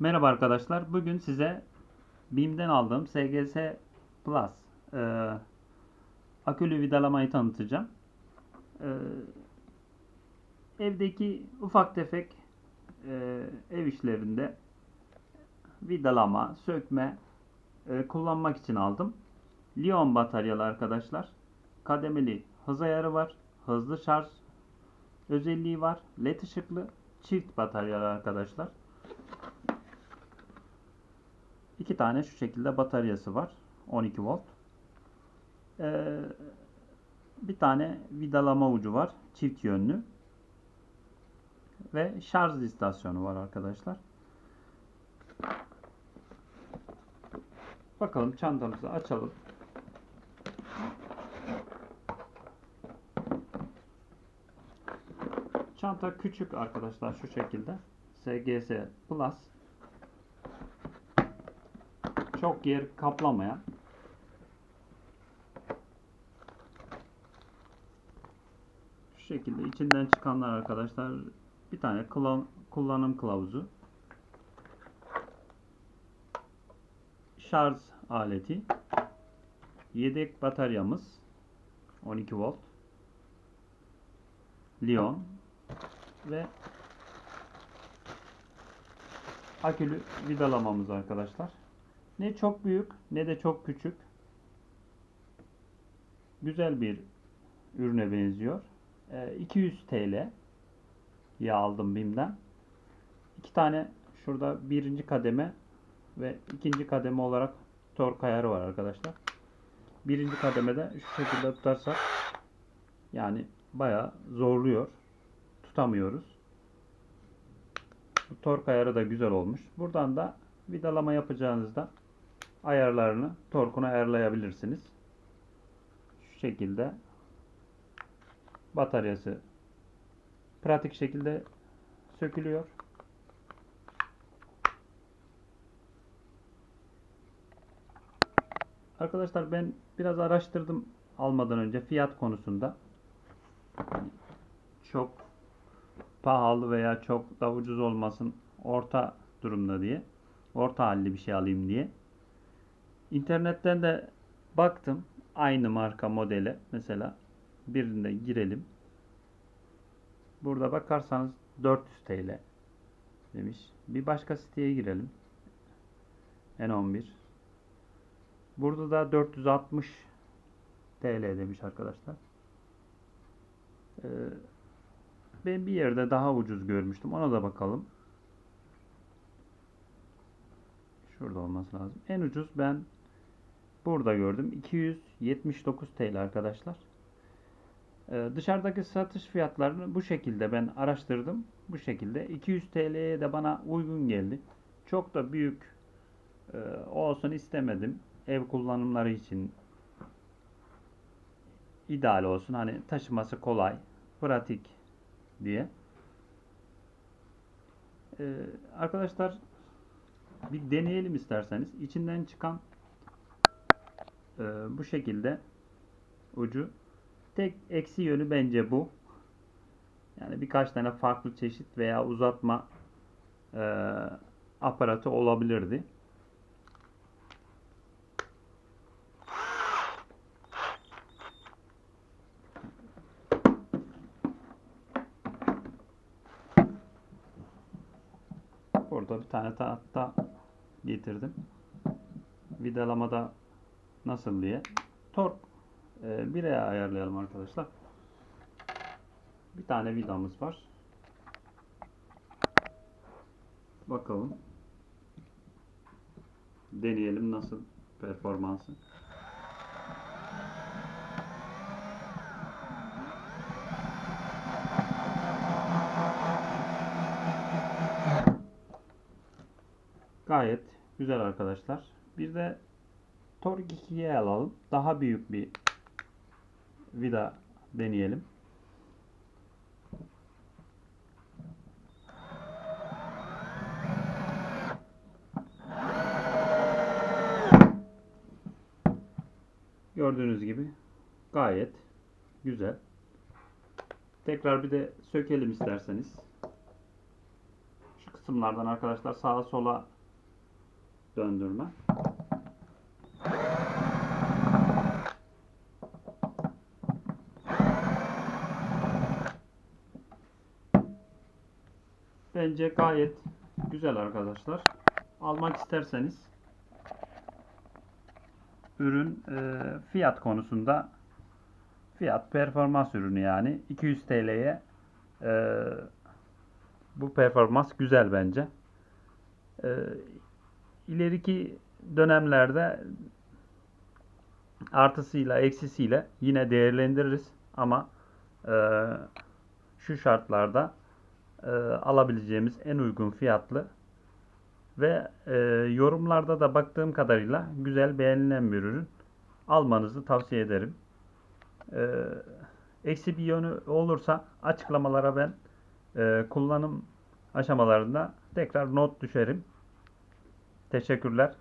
Merhaba arkadaşlar. Bugün size BİM'den aldığım SGS Plus e, akülü vidalamayı tanıtacağım. E, evdeki ufak tefek e, ev işlerinde vidalama, sökme e, kullanmak için aldım. Lion bataryalı arkadaşlar. Kademeli hız ayarı var. Hızlı şarj özelliği var. LED ışıklı çift bataryalı arkadaşlar. İki tane şu şekilde bataryası var. 12 volt. Ee, bir tane vidalama ucu var. Çift yönlü. Ve şarj istasyonu var arkadaşlar. Bakalım çantamızı açalım. Çanta küçük arkadaşlar şu şekilde. SGS Plus. Çok yer kaplamayan. Şu şekilde içinden çıkanlar arkadaşlar bir tane kullanım kılavuzu. Şarj aleti. Yedek bataryamız 12 volt. Lion ve akülü vidalamamız arkadaşlar. Ne çok büyük ne de çok küçük. Güzel bir ürüne benziyor. Ee, 200 TL ya aldım BİM'den. İki tane şurada birinci kademe ve ikinci kademe olarak tork ayarı var arkadaşlar. Birinci kademede şu şekilde tutarsak yani bayağı zorluyor. Tutamıyoruz. Bu tork ayarı da güzel olmuş. Buradan da vidalama yapacağınızda ayarlarını torkunu ayarlayabilirsiniz. Şu şekilde bataryası pratik şekilde sökülüyor. Arkadaşlar ben biraz araştırdım almadan önce fiyat konusunda. Çok pahalı veya çok da ucuz olmasın orta durumda diye. Orta halli bir şey alayım diye. İnternetten de baktım aynı marka modele mesela birinde girelim. Burada bakarsanız 400 TL demiş. Bir başka siteye girelim. N11. Burada da 460 TL demiş arkadaşlar. Ee, ben bir yerde daha ucuz görmüştüm. Ona da bakalım. Şurada olması lazım. En ucuz ben burada gördüm. 279 TL arkadaşlar. Ee, dışarıdaki satış fiyatlarını bu şekilde ben araştırdım. Bu şekilde 200 TL'ye de bana uygun geldi. Çok da büyük e, olsun istemedim. Ev kullanımları için ideal olsun. Hani taşıması kolay, pratik diye. Ee, arkadaşlar bir deneyelim isterseniz. İçinden çıkan e, bu şekilde ucu. Tek eksi yönü bence bu. Yani birkaç tane farklı çeşit veya uzatma e, aparatı olabilirdi. Burada bir tane tahta getirdim. Vidalamada nasıl diye. Tork e, 1'e ayarlayalım arkadaşlar. Bir tane vidamız var. Bakalım. Deneyelim nasıl performansı. Gayet güzel arkadaşlar. Bir de Torque 2'ye alalım. Daha büyük bir vida deneyelim. Gördüğünüz gibi gayet güzel. Tekrar bir de sökelim isterseniz. Şu kısımlardan arkadaşlar sağa sola döndürme. Bence gayet güzel arkadaşlar. Almak isterseniz ürün e, fiyat konusunda fiyat performans ürünü yani 200 TL'ye e, bu performans güzel bence. E, ileriki dönemlerde artısıyla eksisiyle yine değerlendiririz ama e, şu şartlarda e, alabileceğimiz en uygun fiyatlı ve e, yorumlarda da baktığım kadarıyla güzel beğenilen bir ürün almanızı tavsiye ederim. E, eksi bir yönü olursa açıklamalara ben e, kullanım aşamalarında tekrar not düşerim. Teşekkürler.